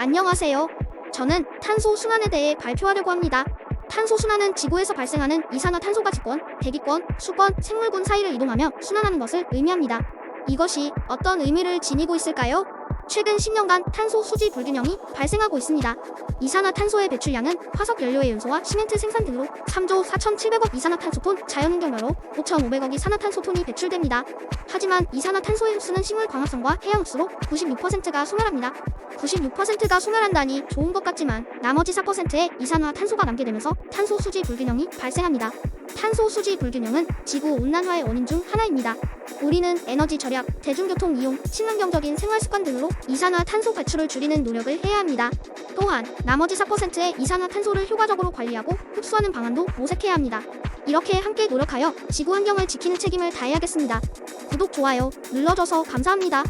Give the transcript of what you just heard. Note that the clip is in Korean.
안녕하세요. 저는 탄소 순환에 대해 발표하려고 합니다. 탄소 순환은 지구에서 발생하는 이산화탄소가 지권, 대기권, 수권, 생물군 사이를 이동하며 순환하는 것을 의미합니다. 이것이 어떤 의미를 지니고 있을까요? 최근 10년간 탄소 수지 불균형이 발생하고 있습니다. 이산화탄소의 배출량은 화석 연료의 연소와 시멘트 생산 등으로 3조 4,700억 이산화탄소톤, 자연환경멸로 5,500억 이산화탄소톤이 배출됩니다. 하지만 이산화탄소의 흡수는 식물 광합성과 해양 흡수로 96%가 소멸합니다. 96%가 소멸한다니 좋은 것 같지만 나머지 4%의 이산화탄소가 남게 되면서 탄소 수지 불균형이 발생합니다. 탄소 수지 불균형은 지구 온난화의 원인 중 하나입니다. 우리는 에너지 절약, 대중교통 이용, 친환경적인 생활 습관 등으로 이산화탄소 배출을 줄이는 노력을 해야 합니다. 또한 나머지 4%의 이산화탄소를 효과적으로 관리하고 흡수하는 방안도 모색해야 합니다. 이렇게 함께 노력하여 지구 환경을 지키는 책임을 다해야겠습니다. 구독, 좋아요 눌러줘서 감사합니다.